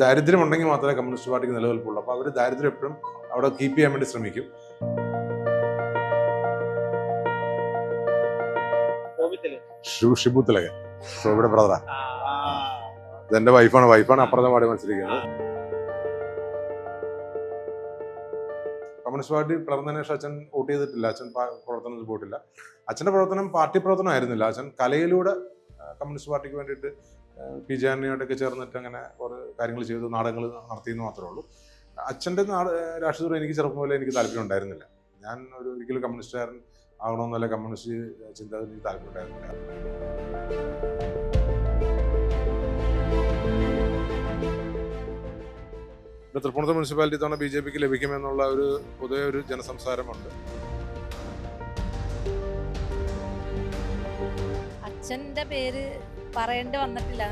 ദാരിദ്ര്യം ഉണ്ടെങ്കിൽ മാത്രമേ കമ്മ്യൂണിസ്റ്റ് പാർട്ടിക്ക് നിലനിൽപ്പുള്ളൂ. അപ്പോൾ അവർ ദാരിദ്ര്യം എപ്പോഴും അവിടെ കീപ്പ് ചെയ്യാൻ വേണ്ടി ശ്രമിക്കും. ഷിബു ഷിബു തിലകൻ ഷോബിയുടെ ബ്രദറാ. ഇതെന്റെ വൈഫാണ് വൈഫാണ് അപ്പുറത്തെ പാടി മത്സരിക്കുന്നത്. കമ്മ്യൂണിസ്റ്റ് പാർട്ടി പിളർന്നതിന് ശേഷം അച്ഛൻ വോട്ട് ചെയ്തിട്ടില്ല. അച്ഛൻ പ്രവർത്തനത്തിൽ പോയിട്ടില്ല. അച്ഛന്റെ പ്രവർത്തനം പാർട്ടി പ്രവർത്തനം ആയിരുന്നില്ല. അച്ഛൻ കലയിലൂടെ കമ്മ്യൂണിസ്റ്റ് പാർട്ടിക്ക് വേണ്ടിയിട്ട് പി ജെ ആന്റണിയോടൊക്കെ ചേർന്നിട്ട് അങ്ങനെ കുറേ കാര്യങ്ങൾ ചെയ്തു നാടകങ്ങൾ നടത്തിയെന്ന് മാത്രമേ ഉള്ളൂ. അച്ഛന്റെ നാട് രാഷ്ട്രീയത്തോട് എനിക്ക് ചെറുപ്പം പോലെ എനിക്ക് താല്പര്യം ഉണ്ടായിരുന്നില്ല. ഞാൻ ഒരു ഒരിക്കലും കമ്മ്യൂണിസ്റ്റുകാരൻ ആകണമെന്നല്ല കമ്മ്യൂണിസ്റ്റ് ചിന്ത എനിക്ക് താല്പര്യം ഉണ്ടായിരുന്നില്ല. ഇവിടെ തൃപ്പൂണിത്തുറ മുനിസിപ്പാലിറ്റി തവണ ബി ജെ പിക്ക് ലഭിക്കുമെന്നുള്ള ഒരു പൊതുവെ ഒരു ജനസംസാരമുണ്ട്. അച്ഛന്റെ പേര് പറയേണ്ടി വന്നിട്ടില്ല.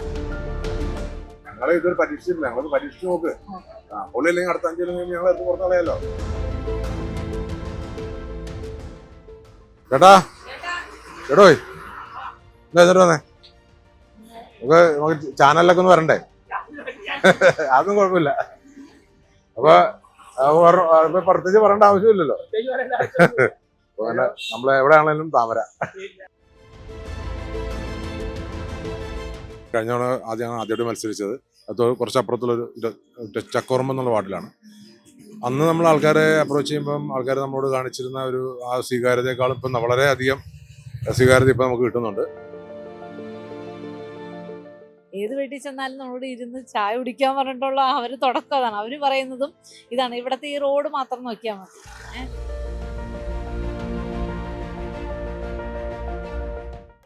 ഞങ്ങൾ ഇതൊരു പരീക്ഷിച്ചില്ല ഞങ്ങളത് പരീക്ഷിച്ച് നോക്ക്. അല്ലെങ്കിൽ അടുത്ത അഞ്ചു ഞങ്ങൾ എടുത്ത് പുറത്ത് കളയാലോ? ചേട്ടാ. ചേട്ടോ എന്താ ചേട്ടാ വന്നേ? നമുക്ക് നമുക്ക് ചാനലിലൊക്കെ ഒന്ന് വരണ്ടേ? അതൊന്നും കുഴപ്പമില്ല. അപ്പൊ പ്രത്യേകിച്ച് പറയേണ്ട ആവശ്യമില്ലല്ലോ. നമ്മളെ എവിടെയാണെങ്കിലും താമര. കഴിഞ്ഞ തവണ ആദ്യമാണ് ആദ്യമായിട്ട് മത്സരിച്ചത്. അത് കുറച്ച് അപ്പുറത്തുള്ളൊരു ചക്കോർമ്മ എന്നുള്ള വാർഡിലാണ്. അന്ന് നമ്മൾ ആൾക്കാരെ അപ്രോച്ച് ചെയ്യുമ്പം ആൾക്കാർ നമ്മളോട് കാണിച്ചിരുന്ന ഒരു ആ സ്വീകാര്യതയെക്കാളും ഇപ്പം വളരെയധികം സ്വീകാര്യത ഇപ്പം നമുക്ക് കിട്ടുന്നുണ്ട്. ഏത് വീട്ടിൽ ചെന്നാലും നമ്മളോട് ഇരുന്ന് ചായ കുടിക്കാൻ പറഞ്ഞിട്ടുള്ള അവർ തുടക്കം അവർ പറയുന്നതും ഇതാണ്. ഇവിടുത്തെ ഈ റോഡ് മാത്രം നോക്കിയാൽ മതി.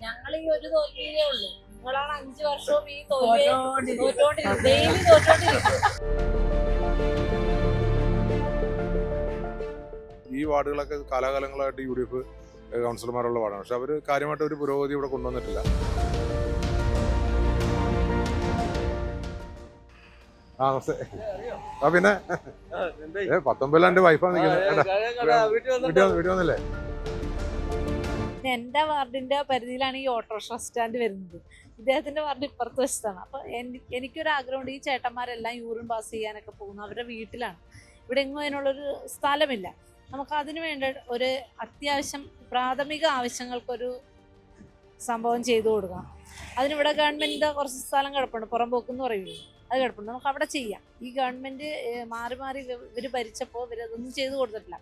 ഞങ്ങൾ ഈ ഒരു തോൽവിയിലേ ഉള്ളൂ. നിങ്ങളാണ് അഞ്ചു വർഷവും ഈ തോറ്റോണ്ടിരിക്കും ഡെയിലി തോറ്റോണ്ടിരിക്കും ഈ വാർഡുകളൊക്കെ കാലാകാലങ്ങളായിട്ട് യു ഡി എഫ് കൗൺസിലർമാരുള്ള വാർഡാണ് പക്ഷെ അവർ കാര്യമായിട്ട് ഒരു പുരോഗതി ഇവിടെ കൊണ്ടുവന്നിട്ടില്ല. ആ നമസ്തേ. ആ പിന്നെ? ഏ പത്തൊമ്പതിലാണ് എന്റെ വൈഫാണ് നിൽക്കുന്നത് വീട്ടിൽ വന്നില്ലേ? പിന്നെ എന്റെ വാർഡിന്റെ പരിധിയിലാണ് ഈ ഓട്ടോറിക്ഷ സ്റ്റാൻഡ് വരുന്നത്. ഇദ്ദേഹത്തിന്റെ വാർഡ് ഇപ്പുറത്ത് വശത്താണ്. അപ്പോൾ എനിക്ക് എനിക്കൊരു ആഗ്രഹമുണ്ട് ഈ ചേട്ടന്മാരെല്ലാം യൂറിൻ പാസ് ചെയ്യാനൊക്കെ പോകുന്നു. അവരുടെ വീട്ടിലാണ്. ഇവിടെ എങ്ങും അതിനുള്ളൊരു സ്ഥലമില്ല. നമുക്ക് അതിനു വേണ്ട ഒരു അത്യാവശ്യം പ്രാഥമിക ആവശ്യങ്ങൾക്കൊരു സംഭവം ചെയ്തു കൊടുക്കാം അതിനിവിടെ ഗവൺമെന്റ് കുറച്ച് സ്ഥലം കിടപ്പുണ്ട്. പുറംപോക്കെന്ന് പറയുള്ളൂ അത് കിടപ്പുണ്ട്. നമുക്ക് അവിടെ ചെയ്യാം. ഈ ഗവൺമെന്റ് മാറി മാറി ഇവർ ഭരിച്ചപ്പോൾ ഇവരതൊന്നും ചെയ്തു കൊടുത്തിട്ടില്ല.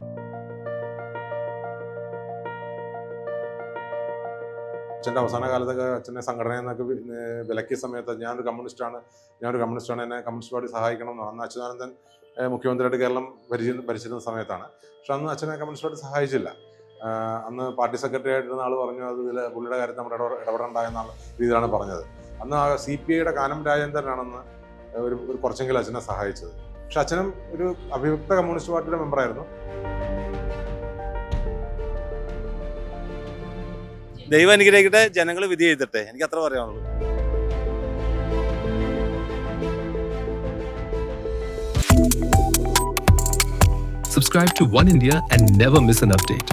അച്ഛന്റെ അവസാന കാലത്തൊക്കെ അച്ഛനെ സംഘടനയിൽ നിന്നൊക്കെ വിലക്കിയ സമയത്ത് ഞാനൊരു കമ്മ്യൂണിസ്റ്റാണ്. ഞാനൊരു കമ്മ്യൂണിസ്റ്റാണ്. എന്നെ കമ്മ്യൂണിസ്റ്റ് പാർട്ടി സഹായിക്കണം എന്ന് അന്ന് അച്യുതാനന്ദൻ മുഖ്യമന്ത്രിയായിട്ട് കേരളം ഭരിച്ചി ഭരിച്ചിരുന്ന സമയത്താണ്. പക്ഷെ അന്ന് അച്ഛനെ കമ്മ്യൂണിസ്റ്റ് പാർട്ടി സഹായിച്ചില്ല. അന്ന് പാർട്ടി സെക്രട്ടറി ആയിട്ടിരുന്ന ആൾ പറഞ്ഞു അത് ഇതിൽ പുള്ളിയുടെ കാര്യത്തിൽ നമ്മുടെ ഇടപെട ഇടപെടേണ്ടെന്ന രീതിയിലാണ് പറഞ്ഞത്. അന്ന് ആ സി പി ഐയുടെ കാനം രാജേന്ദ്രനാണെന്ന് ഒരു കുറച്ചെങ്കിലും അച്ഛനെ സഹായിച്ചത്. പക്ഷെ അച്ഛനും ഒരു അഭിയുക്ത കമ്മ്യൂണിസ്റ്റ് പാർട്ടിയുടെ മെമ്പറായിരുന്നു. ദൈവം അനുഗ്രഹിക്കട്ടെ ജനങ്ങൾ വിധി എഴുതട്ടെ എനിക്ക് അത്ര പറയാനുള്ളൂ Subscribe to One India and never miss an update.